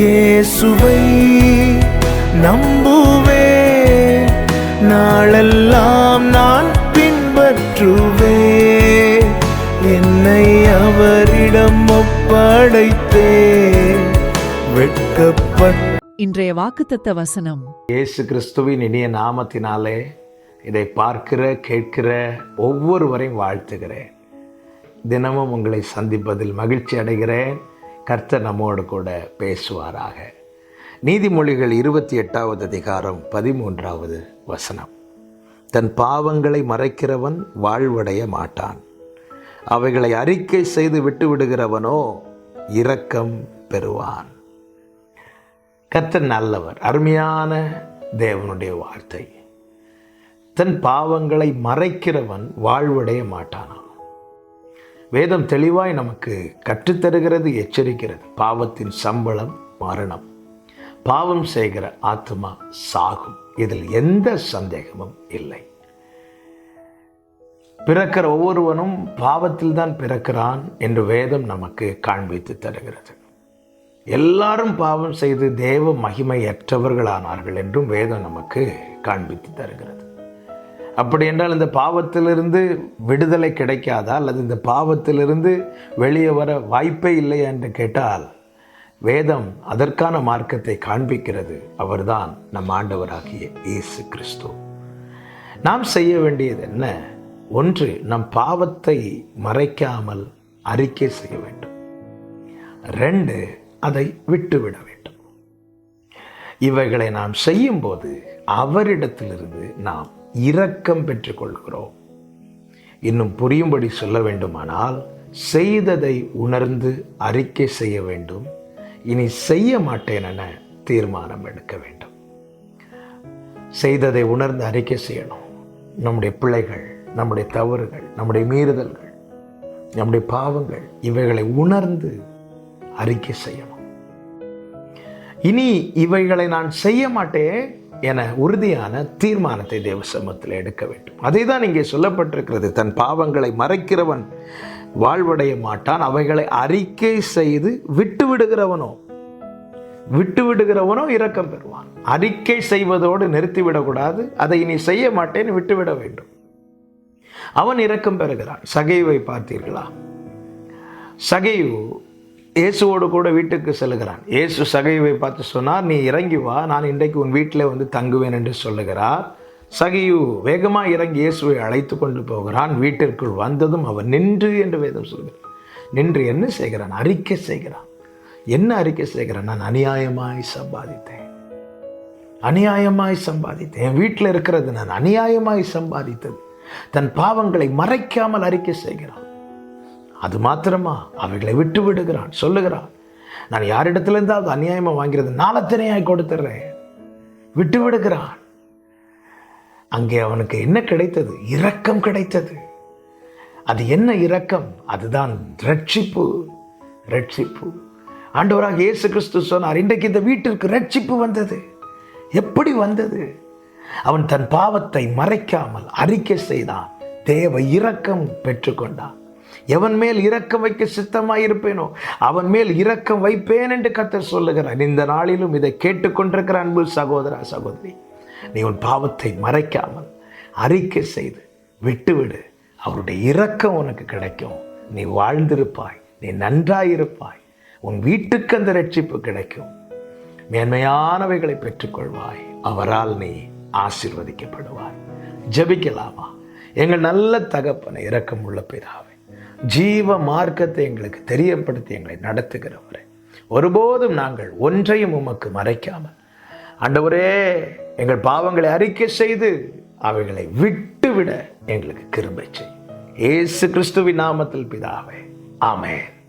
இயேசுவை நம்புவேன் நாளெல்லாம் நான் பின்பற்றுவேன் என்னை அவரிடம் ஒப்படைத்தேன். வெட்கப்பட்ட இன்றைய வாக்குத்தத்த வசனம். இயேசு கிறிஸ்துவின் இனிய நாமத்தினாலே இதை பார்க்கிற கேட்கிற ஒவ்வொருவரையும் வாழ்த்துகிறேன். தினமும் உங்களை சந்திப்பதில் மகிழ்ச்சி அடைகிறேன். கர்த்தர் நம்மோடு கூட பேசுவாராக. நீதிமொழிகள் இருபத்தி எட்டாவது அதிகாரம் பதிமூன்றாவது வசனம். தன் பாவங்களை மறைக்கிறவன் வாழ்வடைய மாட்டான். அவைகளை அறிக்கை செய்து விட்டு விடுகிறவனோ இரக்கம் பெறுவான். கர்த்தர் நல்லவர் அருமையான தேவனுடைய வார்த்தை. தன் பாவங்களை மறைக்கிறவன் வாழ்வடைய மாட்டானாம். வேதம் தெளிவாய் நமக்கு கற்றுத்தருகிறது எச்சரிக்கிறது. பாவத்தின் சம்பளம் மரணம். பாவம் செய்கிற ஆத்மா சாகும். இதில் எந்த சந்தேகமும் இல்லை. பிறக்கிற ஒவ்வொருவனும் பாவத்தில் தான் பிறக்கிறான் என்று வேதம் நமக்கு காண்பித்து தருகிறது. எல்லாரும் பாவம் செய்து தேவ மகிமையற்றவர்களானார்கள் என்றும் வேதம் நமக்கு காண்பித்து தருகிறது. அப்படி என்றால் இந்த பாவத்திலிருந்து விடுதலை கிடைக்காதா? அல்லது இந்த பாவத்திலிருந்து வெளியே வர வாய்ப்பே இல்லை என்று கேட்டால் வேதம் அதற்கான மார்க்கத்தை காண்பிக்கிறது. அவர்தான் நம் ஆண்டவராகிய இயேசு கிறிஸ்து. நாம் செய்ய வேண்டியது என்ன? ஒன்று நம் பாவத்தை மறைக்காமல் அறிக்கை செய்ய வேண்டும். ரெண்டு அதை விட்டுவிட வேண்டும். இவைகளை நாம் செய்யும்போது அவரிடத்திலிருந்து நாம் இரக்கம் பெற்றுக்கொள்கிறோம். இன்னும் புரியும்படி சொல்ல வேண்டுமானால் செய்ததை உணர்ந்து அறிக்கை செய்ய வேண்டும். இனி செய்ய மாட்டேன் என தீர்மானம் எடுக்க வேண்டும். செய்ததை உணர்ந்து அறிக்கை செய்யணும். நம்முடைய பிள்ளைகள் நம்முடைய தவறுகள் நம்முடைய மீறுதல்கள் நம்முடைய பாவங்கள் இவைகளை உணர்ந்து அறிக்கை செய்யணும். இனி இவைகளை நான் செய்ய மாட்டேன் என உறுதியான தீர்மானத்தை தேவ சமூகத்தில் எடுக்க வேண்டும். அதை தான் இங்கே சொல்லப்பட்டிருக்கிறது. தன் பாவங்களை மறைக்கிறவன் வாழ்வடைய மாட்டான். அவைகளை அறிக்கை செய்து விட்டு விடுகிறவனோ விட்டு விடுகிறவனோ இரக்கம் பெறுவான். அறிக்கை செய்வதோடு நிறுத்திவிடக்கூடாது அதை இனி செய்ய மாட்டேன் விட்டுவிட வேண்டும். அவன் இரக்கம் பெறுகிறான். சகைவை பார்த்தீர்களா? சகைவு இயேசுவோடு கூட வீட்டுக்கு செல்கிறான். இயேசு சகைவை பார்த்து சொன்னார் நீ இறங்கி வா நான் இன்றைக்கு உன் வீட்டில் வந்து தங்குவேன் என்று சொல்லுகிறார். சகையு வேகமாக இறங்கி இயேசுவை அழைத்து கொண்டு போகிறான். வீட்டிற்குள் வந்ததும் அவன் நின்று என்று வேதம் சொல்கிறான் நின்று என்ன செய்கிறான்? அறிக்கை செய்கிறான். என்ன அறிக்கை செய்கிறான்? நான் அநியாயமாய் சம்பாதித்தேன். அநியாயமாய் சம்பாதித்தேன். என் வீட்டில் இருக்கிறது நான் அநியாயமாய் சம்பாதித்தது. தன் பாவங்களை மறைக்காமல் அறிக்கை செய்கிறான். அது மாத்திரமா? அவைகளை விட்டு விடுகிறான். சொல்லுகிறான். நான் யாரிடத்திலிருந்தாவது அநியாயமாக வாங்கிறது நாளத்தினையாய் கொடுத்துட்றேன் விட்டு விடுகிறான். அங்கே அவனுக்கு என்ன கிடைத்தது? இரக்கம் கிடைத்தது. அது என்ன இரக்கம்? அதுதான் ரட்சிப்பு. ரட்சிப்பு. ஆண்டவராக இயேசு கிறிஸ்து சொன்னார் இன்றைக்கு இந்த வீட்டிற்கு ரட்சிப்பு வந்தது. எப்படி வந்தது? அவன் தன் பாவத்தை மறைக்காமல் அறிக்கை செய்தான். தேவ இரக்கம் பெற்றுக்கொண்டான். எவன் மேல் இரக்கம் வைக்க சித்தமாயிருப்பேனோ அவன் மேல் இரக்கம் வைப்பேன் என்று கத்தர் சொல்லுகிறான் இந்த நாளிலும் இதை கேட்டுக்கொண்டிருக்கிற அன்பு சகோதரா சகோதரி நீ உன் பாவத்தை மறைக்காமல் அறிக்கை செய்து விட்டுவிடு. அவருடைய இரக்கம் உனக்கு கிடைக்கும். நீ வாழ்ந்திருப்பாய் நீ நன்றாயிருப்பாய். உன் வீட்டுக்கு அந்த ரட்சிப்பு கிடைக்கும். மேன்மையானவைகளை பெற்றுக்கொள்வாய். அவரால் நீ ஆசீர்வதிக்கப்படுவாய். ஜெபிக்கலாமா? எங்கள் நல்ல தகப்பனை இரக்கம் உள்ள பிதாவே ஜீவ மார்க்கத்தை எங்களுக்கு தெரியப்படுத்தி எங்களை நடத்துகிறவரே. ஒருபோதும் நாங்கள் ஒன்றையும் உமக்கு மறைக்காமல் ஆண்டவரே எங்கள் பாவங்களை அறிக்கை செய்து அவைகளை விட்டுவிட எங்களுக்கு கிருபை செய்யும் இயேசு கிறிஸ்துவின் நாமத்தில் பிதாவே ஆமேன்.